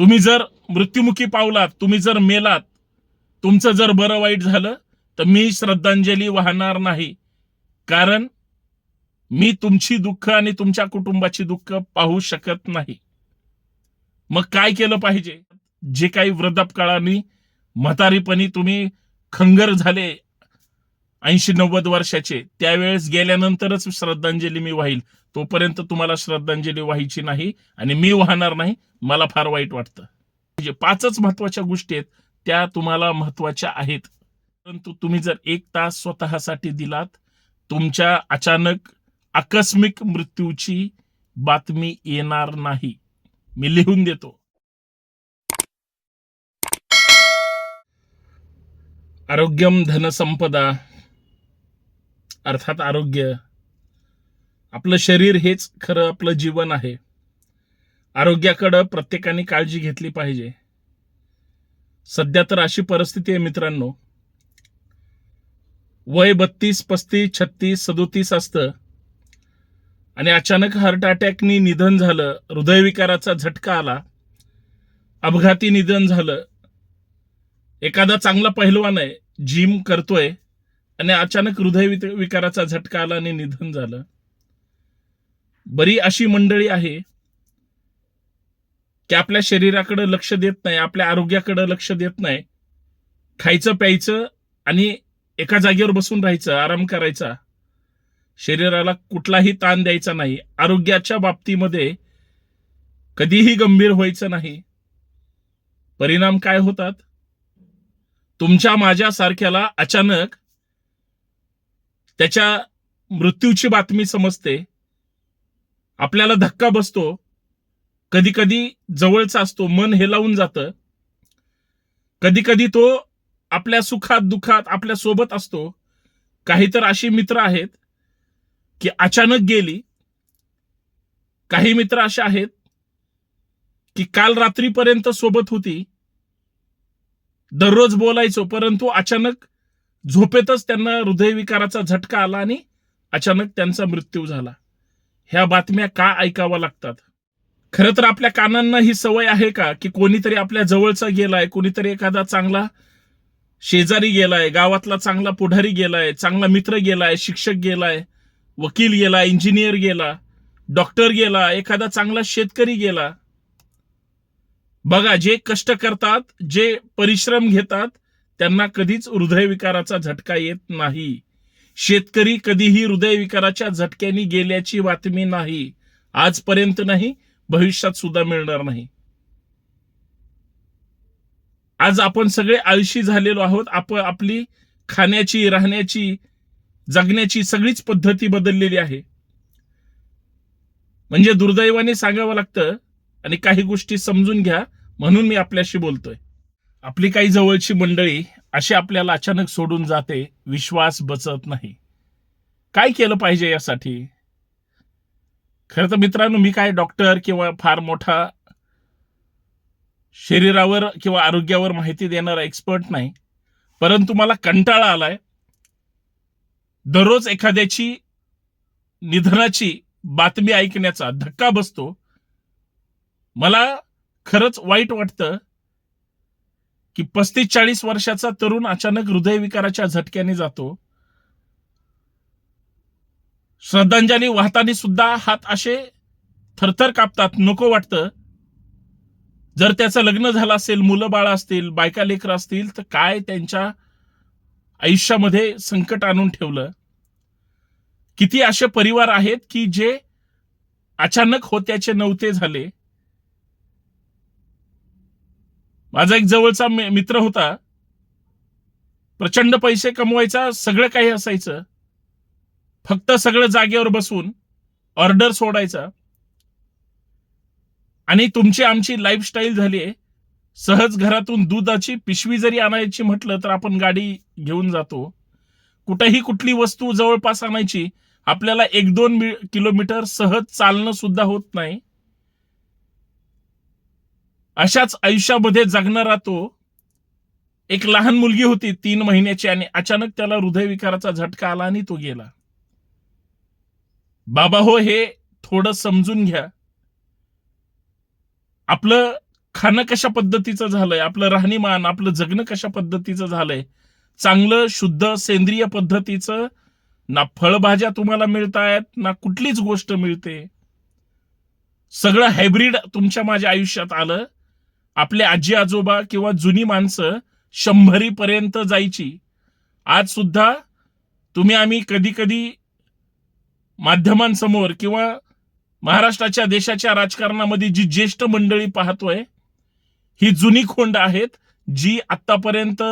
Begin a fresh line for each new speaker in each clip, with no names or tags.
तुम्ही जर मृत्युमुखी पावलात तुम्ही जर मेलात तुमचं जर बरं वाईट झालं तर मी श्रद्धांजली वाहणार नाही. कारण मी तुमची दुःख आणि तुमच्या कुटुंबाची दुःख पाहू शकत नाही. मग काय केलं पाहिजे? जे काही वृद्धापकाळाने म्हातारीपणी तुम्ही खंगर झाले ऐंशी नव्वद वर्षाचे त्यावेळेस गेल्यानंतरच श्रद्धांजली मी वाहील. तोपर्यंत तुम्हाला श्रद्धांजली व्हायची नाही आणि मी वाहणार नाही मला फार वाईट वाटतं. म्हणजे पाचच महत्त्वाच्या गोष्टी आहेत त्या तुम्हाला महत्त्वाच्या आहेत. परंतु तुम्ही जर एक तास स्वतःसाठी दिलात तुमच्या अचानक आकस्मिक मृत्यूची बातमी येणार नाही. मी लिहून देतो. आरोग्यम धनसंपदा अर्थात आरोग्य आपलं शरीर हेच खरं आपलं जीवन आहे. आरोग्याकडं प्रत्येकाने काळजी घेतली पाहिजे. सध्या तर अशी परिस्थिती आहे मित्रांनो. वय बत्तीस पस्तीस छत्तीस सदोतीस असतं. आणि अचानक हार्ट अटॅकनी निधन झालं हृदयविकाराचा झटका आला अपघाती निधन झालं. एखादा चांगला पहिलवान आहे जिम करतोय आणि अचानक हृदय विकाराचा झटका आला आणि निधन झालं. बरी अशी मंडळी आहे की आपल्या शरीराकडे लक्ष देत नाही आपल्या आरोग्याकडे लक्ष देत नाही. खायचं प्यायचं आणि एका जागेवर बसून राहायचं आराम करायचा. शरीराला कुठलाही ताण द्यायचा नाही. आरोग्याच्या बाबतीमध्ये कधीही गंभीर व्हायचं नाही. परिणाम काय होतात? तुमच्या माझ्या सारख्याला अचानक त्याच्या मृत्यूची बातमी समजते. आपल्याला धक्का बसतो कधी कधी जवळचा असतो मन हेलावून जातं. कधी कधी तो आपल्या सुखात दुखात आपल्यासोबत असतो. काही तर अशी मित्र आहेत की अचानक गेली. काही मित्र असे आहेत की काल रात्रीपर्यंत सोबत होती. दररोज बोलायचो परंतु अचानक झोपेतच त्यांना हृदयविकाराचा झटका आला आणि अचानक त्यांचा मृत्यू झाला. ह्या बातम्या का ऐकाव्या लागतात? खरं तर आपल्या कानांना ही सवय आहे का की कोणीतरी आपल्या जवळचा गेलाय कोणीतरी एखादा चांगला शेजारी गेलाय गावातला चांगला पुढारी गेलाय चांगला मित्र गेलाय शिक्षक गेलाय वकील गेला इंजिनियर गेला डॉक्टर गेला एखादा चांगला शेतकरी गेला. बघा जे कष्ट करतात जे परिश्रम घेतात त्यांना कधीच हृदयविकाराचा झटका येत नाही. शेतकरी कधीही हृदयविकाराच्या झटक्याने गेल्याची बातमी नाही. आजपर्यंत नाही भविष्यात सुद्धा मिळणार नाही. आज आपण सगळे आळशी झालेलो आहोत. आपण आपली खाण्याची राहण्याची जगण्याची सगळीच पद्धती बदललेली आहे. म्हणजे दुर्दैवाने सांगावं लागतं आणि काही गोष्टी समजून घ्या म्हणून मी आपल्याशी बोलतोय. आपली काही जवळची मंडळी अशी आपल्याला अचानक सोडून जाते विश्वास बचत नाही. काय केलं पाहिजे यासाठी? खरं तर मित्रांनो मी काय डॉक्टर किंवा फार मोठा शरीरावर किंवा आरोग्यावर माहिती देणारा एक्सपर्ट नाही. परंतु मला कंटाळा आलाय. दररोज एखाद्याची निधनाची बातमी ऐकण्याचा धक्का बसतो. मला खरंच वाईट वाटतं. की पस्तीस चाळीस वर्षाचा तरुण अचानक हृदयविकाराच्या झटक्याने जातो. श्रद्धांजली वाहताना सुद्धा हात असे थरथर कापतात. नको वाटतं. जर त्याचं लग्न झालं असेल मुलं बाळ असतील बायका लेकर असतील तर काय त्यांच्या आयुष्यामध्ये संकट आणून ठेवलं? किती असे परिवार आहेत की जे अचानक होत्याचे नव्हते झाले? माझा एक जवळचा मित्र होता. प्रचंड पैसे कमवायचा सगळं काही असायचं. फक्त सगळं जागेवर बसून ऑर्डर सोडायचा. आणि तुमची आमची लाईफस्टाईल झाली आहे. सहज घरातून दुधाची पिशवी जरी आणायची म्हटलं तर आपण गाडी घेऊन जातो. कुठेही कुठली वस्तू जवळपास आणायची आपल्याला एक दोन किलोमीटर सहज चालणं सुद्धा होत नाही. अशाच आयुष्यामध्ये जगणारा तो एक लहान मुलगी होती तीन महिन्याची आणि अचानक त्याला हृदयविकाराचा झटका आला आणि तो गेला. बाबा हो हे थोडं समजून घ्या. आपलं खाणं कशा पद्धतीचं झालंय? आपलं राहणीमान आपलं जगणं कशा पद्धतीचं झालंय? चांगलं शुद्ध सेंद्रिय पद्धतीचं ना फळभाज्या तुम्हाला मिळतायत ना कुठलीच गोष्ट मिळते. सगळं हायब्रिड तुमच्या माझ्या आयुष्यात आलं. आपले आजी आजोबा किंवा जुनी माणसं शंभरी पर्यंत जायची. आज सुद्धा तुम्ही आम्ही कधी कधी माध्यमांसमोर किंवा महाराष्ट्राच्या देशाच्या राजकारणामध्ये जी ज्येष्ठ मंडळी पाहतोय ही जुनी खोंड आहेत जी आतापर्यंत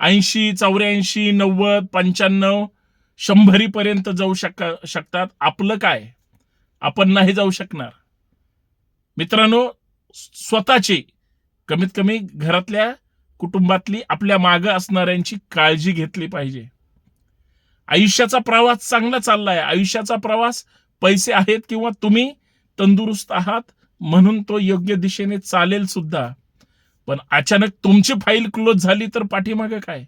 ऐंशी चौऱ्याऐंशी नव्वद पंच्याण्णव शंभरी पर्यंत जाऊ शक शकतात. आपलं काय? आपण नाही जाऊ शकणार. मित्रांनो स्वतःची कमीत कमी घरातल्या कुटुंबातली आपल्या मागं असणाऱ्यांची काळजी घेतली पाहिजे. आयुष्याचा प्रवास चांगला चाललाय. आयुष्याचा प्रवास पैसे आहेत किंवा तुम्ही तंदुरुस्त आहात म्हणून तो योग्य दिशेने चालेल सुद्धा. पण अचानक तुमची फाईल क्लोज झाली तर पाठीमागे काय?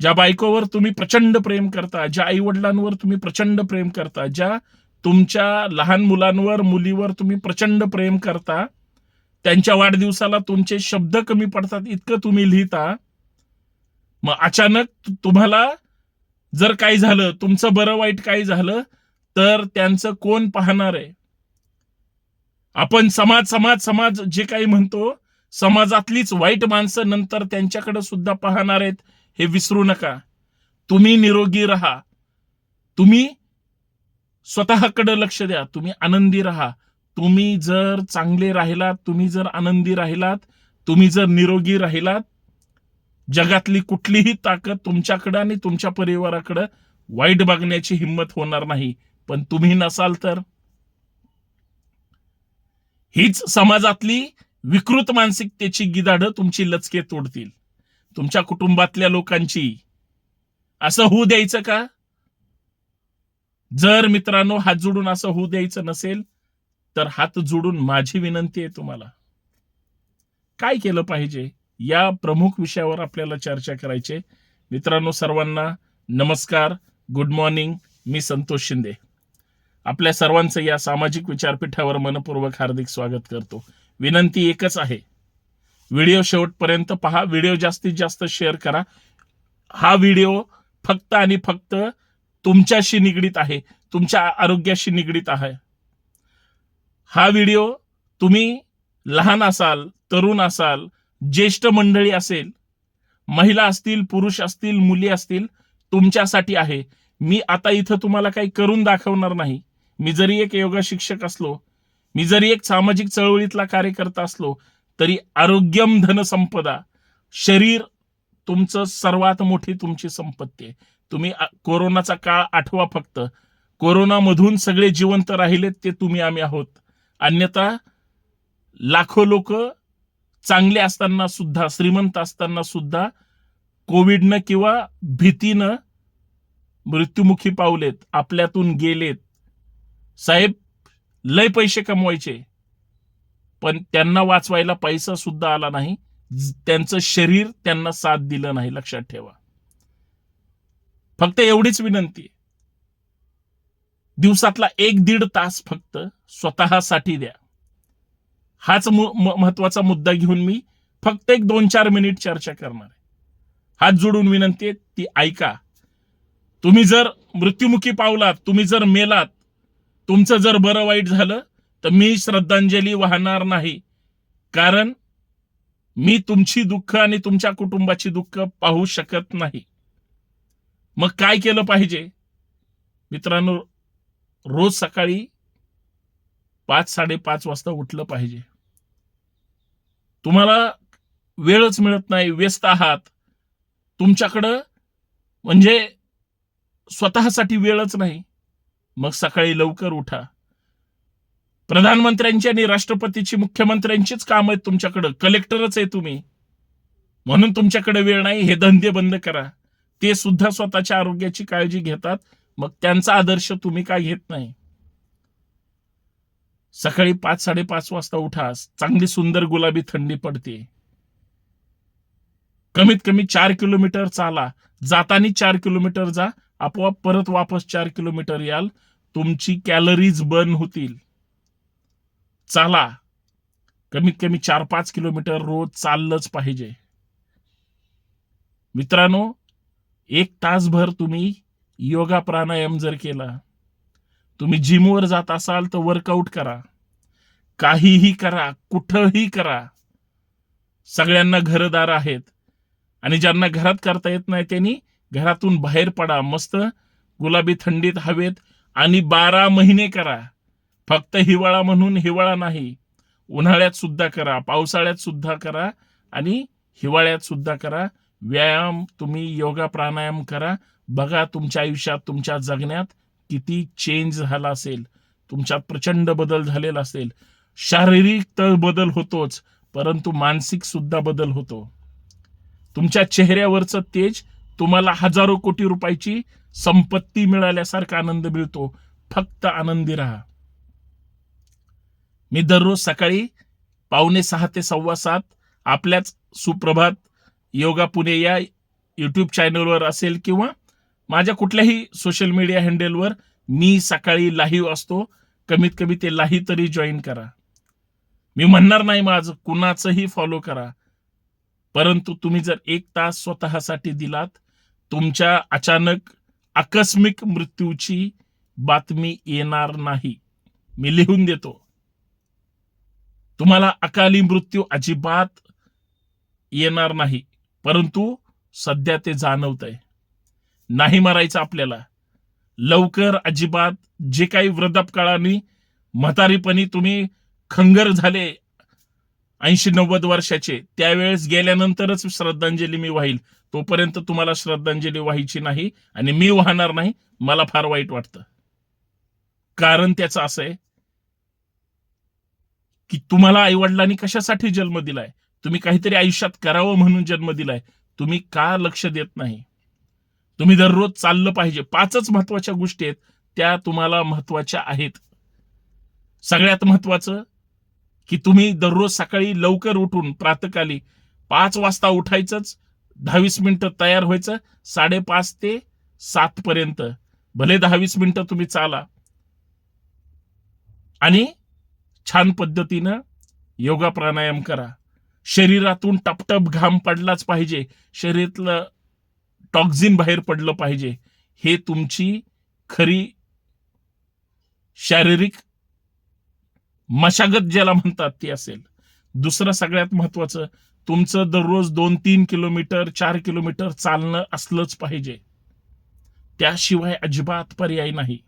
ज्या बायकोवर तुम्ही प्रचंड प्रेम करता ज्या आई वडिलांवर तुम्ही प्रचंड प्रेम करता ज्या तुमच्या लहान मुलांवर मुलीवर तुम्ही प्रचंड प्रेम करता त्यांच्या वाढदिवसाला तुमचे शब्द कमी पडतात इतकं तुम्ही लिहिता. मग अचानक तुम्हाला जर काही झालं तुमचं बरं वाईट काही झालं तर त्यांचं कोण पाहणार आहे? आपण समाज समाज समाज जे काही म्हणतो समाजातलीच वाईट माणसं नंतर त्यांच्याकडे सुद्धा पाहणार आहेत हे विसरू नका. तुम्ही निरोगी राहा. तुम्ही स्वतःकडे लक्ष द्या. तुम्ही आनंदी राहा. तुम्ही जर चांगले राहिलात तुम्ही जर आनंदी राहिलात तुम्ही जर निरोगी राहिलात जगातली कुठलीही ताकद तुमच्याकडं आणि तुमच्या परिवाराकडं वाईट बघण्याची हिंमत होणार नाही. पण तुम्ही नसाल तर? हीच समाजातली विकृत मानसिकतेची गिदाडं तुमची लचके तोडतील. तुमच्या कुटुंबातल्या लोकांची. असं होऊ द्यायचं का? जर मित्रांनो हात जोडून असं होऊ द्यायचं नसेल तर हात जोडून माझी विनंती आहे तुम्हाला. काय केलं पाहिजे? या प्रमुख विषयावर आपल्याला चर्चा करायची मित्रांनो सर्वांना नमस्कार. गुड मॉर्निंग मी संतोष शिंदे. आपल्या सर्वांचं या सामाजिक विचारपीठावर मनपूर्वक हार्दिक स्वागत करतो. विनंती एकच आहे. व्हिडिओ शेवटपर्यंत पहा. व्हिडिओ जास्तीत जास्त शेअर करा. हा व्हिडिओ फक्त आणि फक्त तुमच्याशी निगडीत आहे. तुमच्या आरोग्याशी निगडीत आहे. हा व्हिडिओ तुम्ही लहान असाल तरुण असाल ज्येष्ठ मंडळी असेल महिला असतील पुरुष असतील मुली असतील तुमच्यासाठी आहे. मी आता इथं तुम्हाला काही करून दाखवणार नाही. मी जरी एक योगा शिक्षक असलो मी जरी एक सामाजिक चळवळीतला कार्यकर्ता असलो तरी आरोग्यम धनसंपदा शरीर तुमचं सर्वात मोठी तुमची संपत्ती आहे. तुम्ही कोरोनाचा काळ आठवा फक्त. कोरोनामधून सगळे जिवंत राहिलेत ते तुम्ही आम्ही आहोत. अन्यथा लाखो लोक चांगले असताना सुद्धा श्रीमंत असताना सुद्धा कोविडनं किंवा भीतीनं मृत्युमुखी पावलेत आपल्यातून गेलेत. साहेब लय पैसे कमवायचे पण त्यांना वाचवायला पैसा सुद्धा आला नाही. त्यांचं शरीर त्यांना साथ दिलं नाही लक्षात ठेवा. फक्त एवढीच विनंती आहे. दिवसातला एक दीड तास फक्त स्वतःसाठी द्या. हाच महत्त्वाचा मुद्दा घेऊन मी फक्त एक दोन चार मिनिट चर्चा करणार आहे. हात जोडून विनंती आहे ती ऐका. तुम्ही जर मृत्युमुखी पावलात तुम्ही जर मेलात तुमचं जर बरं वाईट झालं तर मी श्रद्धांजली वाहणार नाही. कारण मी तुमची दुःख आणि तुमच्या कुटुंबाची दुःख पाहू शकत नाही. मग काय केलं पाहिजे? मित्रांनो रोज सकाळी पाच साडेपाच वाजता उठलं पाहिजे. तुम्हाला वेळच मिळत नाही व्यस्त आहात. तुमच्याकडं म्हणजे स्वतःसाठी वेळच नाही. मग सकाळी लवकर उठा. प्रधानमंत्र्यांची आणि राष्ट्रपतीची मुख्यमंत्र्यांचीच काम आहेत तुमच्याकडं. कलेक्टरच आहे तुम्ही. म्हणून तुमच्याकडे वेळ नाही हे धंदे बंद करा. ते सुद्धा स्वतःच्या आरोग्याची काळजी घेतात. मग त्यांचा आदर्श तुम्ही काय घेत नाही? सकाळी पाच साडेपाच वाजता उठा चांगली सुंदर गुलाबी थंडी पडते. कमीत कमी चार किलोमीटर चाला. जातानी चार किलोमीटर जा आपोआप परत वापस चार किलोमीटर याल. तुमची कॅलरीज बर्न होतील. चाला. कमीत कमी चार पाच किलोमीटर रोज चाललंच पाहिजे. मित्रांनो एक तासभर तुम्ही योगा प्राणायाम जर केला तुम्ही जिमवर जात असाल तर वर्कआउट करा. काहीही करा कुठंही करा. सगळ्यांना घरदार आहेत. आणि ज्यांना घरात करता येत नाही त्यांनी घरातून बाहेर पडा. मस्त गुलाबी थंडीत हवेत आणि बारा महिने करा. फक्त हिवाळा म्हणून हिवाळा नाही उन्हाळ्यात सुद्धा करा पावसाळ्यात सुद्धा करा आणि हिवाळ्यात सुद्धा करा. व्यायाम तुम्ही योगा प्राणायाम करा. बघा तुमच्या आयुष्यात तुमच्या जगण्यात किती चेंज झाला असेल. तुमच्यात प्रचंड बदल झालेला असेल. शारीरिक तर बदल होतोच परंतु मानसिक सुद्धा बदल होतो. तुमच्या चेहऱ्यावरचं तेज तुम्हाला हजारो कोटी रुपयाची संपत्ती मिळाल्यासारखा आनंद मिळतो. फक्त आनंदी राहा. मी दररोज सकाळी पावणे सहा ते सव्वा सात आपल्याच सुप्रभात योगा पुणे या यूट्यूब चॅनलवर असेल किंवा माझ्या कुठल्याही सोशल मीडिया हँडलवर मी सकाळी लाईव्ह असतो. कमीत कमी ते लाही तरी जॉईन करा. मी म्हणणार नाही माझं कुणाचंही फॉलो करा. परंतु तुम्ही जर एक तास स्वतःसाठी दिलात तुमच्या अचानक आकस्मिक मृत्यूची बातमी येणार नाही. मी लिहून देतो. तुम्हाला अकाली मृत्यू अजिबात येणार नाही. परंतु सध्या ते जाणवत आहे नाही मारायचं आपल्याला. लवकर अजिबात जे काही वृद्धापकाळाने म्हातारीपणी तुम्ही खंगर झाले ऐंशी नव्वद वर्षाचे त्यावेळेस गेल्यानंतरच श्रद्धांजली मी वाहील. तोपर्यंत तुम्हाला श्रद्धांजली व्हायची नाही आणि मी वाहणार नाही मला फार वाईट वाटतं. कारण त्याचं असं आहे की तुम्हाला आईवडिलांनी कशासाठी जन्म दिलाय? तुम्ही काहीतरी आयुष्यात करावं म्हणून जन्म दिलाय. तुम्ही का लक्ष देत नाही? तुम्ही दररोज चाललं पाहिजे पाचच महत्त्वाच्या गोष्टी आहेत त्या तुम्हाला महत्त्वाच्या आहेत. सगळ्यात महत्वाचं की तुम्ही दररोज सकाळी लवकर उठून प्रातकाली पाच वाजता उठायचंच दहावीस मिनिटं तयार व्हायचं साडेपाच ते सात पर्यंत. भले दहावीस मिनिटं तुम्ही चाला. आणि छान पद्धतीनं योगा प्राणायाम करा. शरीरातून टपटप घाम पडलाच पाहिजे. शरीरातलं टॉक्झिन बाहेर पडलं पाहिजे. हे तुमची खरी शारीरिक मशागत ज्याला म्हणतात ती असेल. दुसरं सगळ्यात महत्वाचं तुमचं दररोज दोन तीन किलोमीटर चार किलोमीटर चालणं असलंच पाहिजे. त्याशिवाय अजिबात पर्याय नाही.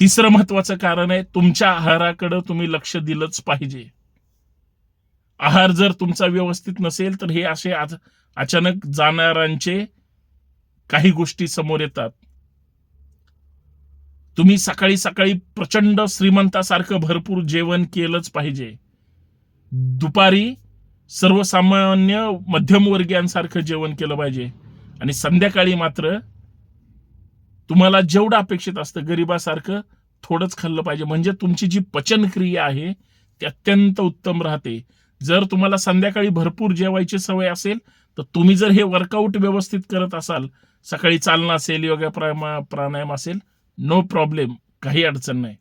तिसरं महत्वाचं कारण आहे तुमच्या आहाराकडे तुम्ही लक्ष दिलंच पाहिजे. आहार जर तुमचा व्यवस्थित नसेल तर हे असे आज अचानक जाणाऱ्यांचे काही गोष्टी समोर येतात. तुम्ही सकाळी सकाळी प्रचंड श्रीमंतासारखं भरपूर जेवण केलंच पाहिजे. दुपारी सर्वसामान्य मध्यमवर्गीयांसारखं जेवण केलं पाहिजे. आणि संध्याकाळी मात्र तुम्हाला जेवढं अपेक्षित असतं गरिबासारखं थोडंच खाल्लं पाहिजे. म्हणजे तुमची जी पचनक्रिया आहे ती अत्यंत उत्तम राहते. जर तुम्हाला संध्याकाळी भरपूर जेवायची सवय असेल तर तुम्ही जर हे वर्कआउट व्यवस्थित करत असाल सकाळी चालणं असेल योगा प्राणायाम प्राणायाम असेल नो प्रॉब्लेम काही अडचण नाही.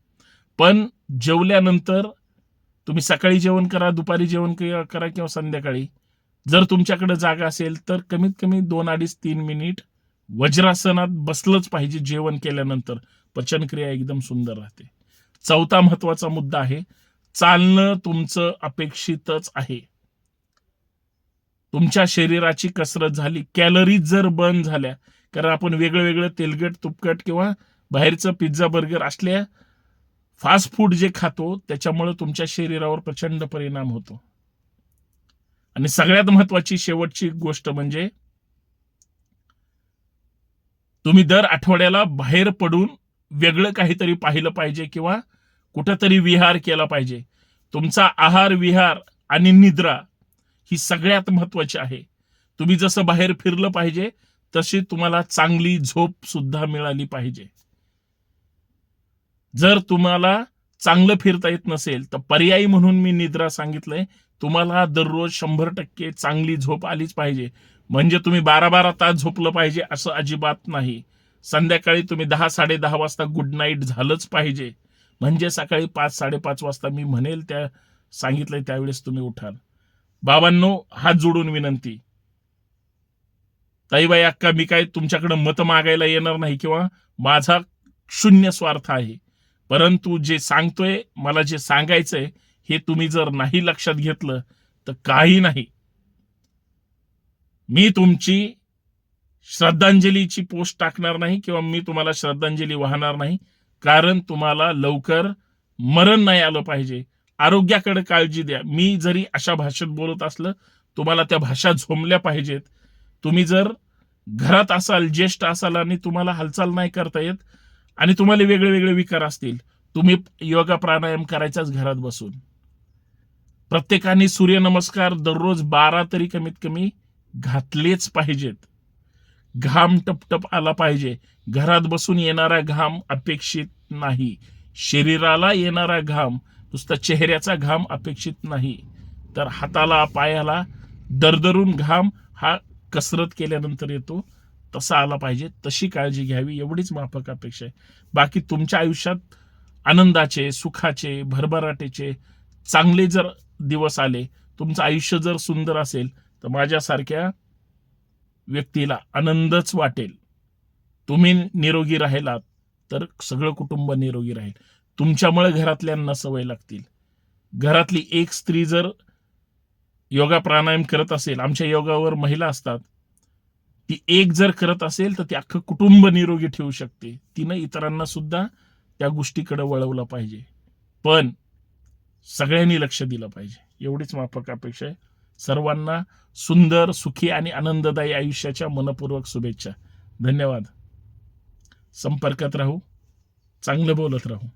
पण जेवल्यानंतर तुम्ही सकाळी जेवण करा दुपारी जेवण करा किंवा संध्याकाळी. जर तुमच्याकडे जागा असेल तर कमीत कमी दोन अडीच तीन मिनिट वज्रासनात बसलंच पाहिजे जेवण केल्यानंतर. पचनक्रिया एकदम सुंदर राहते. चौथा महत्त्वाचा मुद्दा आहे चालणं तुमचं अपेक्षितच आहे. तुमच्या शरीराची कसरत झाली कॅलरीज जर बर्न झाल्या कारण आपण वेगळं वेगळं तेलकट तुपकट किंवा बाहेरचं पिझ्झा बर्गर असल्या फास्ट फूड जे खातो त्याच्यामुळे तुमच्या शरीरावर प्रचंड परिणाम होतो. आणि सगळ्यात महत्वाची शेवटची गोष्ट म्हणजे तुम्ही दर आठवड्याला बाहेर पडून वेगळं काहीतरी पाहिलं पाहिजे किंवा कुठंतरी विहार केला पाहिजे. तुमचा आहार विहार आणि निद्रा ही सगळ्यात महत्वाची आहे. तुम्ही जसं बाहेर फिरलं पाहिजे तशी तुम्हाला चांगली झोप सुद्धा मिळाली पाहिजे. जर तुम्हाला चांगलं फिरता येत नसेल तर पर्यायी म्हणून मी निद्रा सांगितलंय तुम्हाला दररोज शंभर टक्के चांगली झोप आलीच पाहिजे. म्हणजे तुम्ही बारा बारा तास झोपलं पाहिजे असं अजिबात नाही. संध्याकाळी तुम्ही दहा साडे दहा वाजता गुड नाईट झालंच पाहिजे. म्हणजे सकाळी पाच साडेपाच वाजता मी म्हणेल त्या सांगितलंय त्यावेळेस तुम्ही उठाल. बाबांनो हात जोडून विनंती. ताईबाई अक्का मी काय तुमच्याकडे मत मागायला येणार नाही किंवा माझा शून्य स्वार्थ आहे. परंतु जे सांगतोय मला जे सांगायचंय हे तुम्ही जर नाही लक्षात घेतलं तर काही नाही. मी तुमची श्रद्धांजलीची पोस्ट टाकणार नाही किंवा मी तुम्हाला श्रद्धांजली वाहणार नाही कारण तुम्हाला लवकर मरण नाही आलं पाहिजे. आरोग्याकडे काळजी द्या. मी जरी अशा भाषेत बोलत असलं तुम्हाला त्या भाषा झोमल्या पाहिजेत. तुम्ही जर घरात असाल ज्येष्ठ असाल आणि तुम्हाला हालचाल नाही करता येत आणि तुम्हाला वेगळे वेगळे विकार असतील तुम्ही योगा प्राणायाम करायचाच घरात बसून. प्रत्येकाने सूर्यनमस्कार दररोज बारा तरी कमीत कमी घातलेच पाहिजेत. घाम टपटप आला पाहिजे. घरात बसून येणारा घाम अपेक्षित नाही. शरीराला येणारा घाम नुसता चेहऱ्याचा घाम अपेक्षित नाही. तर हाताला पायाला दरदरून घाम हा कसरत केल्यानंतर येतो. तसा आला पाहिजे. तशी काळजी घ्यावी. एवढीच माफक अपेक्षा आहे. बाकी तुमच्या आयुष्यात आनंदाचे सुखाचे भरभराटेचे चांगले जर दिवस आले तुमचं आयुष्य जर सुंदर असेल तर माझ्यासारख्या व्यक्तीला आनंदच वाटेल. तुम्ही निरोगी राहिलात तर सगळं कुटुंब निरोगी राहील. तुमच्यामुळे घरातल्यांना सवय लागतील. घरातली एक स्त्री जर योगा प्राणायाम करत असेल आमच्या योगावर महिला असतात ती एक जर करत असेल तर ती अख्खं कुटुंब निरोगी ठेवू शकते. तिनं इतरांना सुद्धा त्या गोष्टीकडे वळवलं पाहिजे. पण सगळ्यांनी लक्ष दिलं पाहिजे. एवढीच माफक अपेक्षा आहे. सर्वांना सुंदर सुखी आणि आनंददायी आयुष्याच्या मनपूर्वक शुभेच्छा. धन्यवाद. संपर्कात राहू. चांगलं बोलत राहू.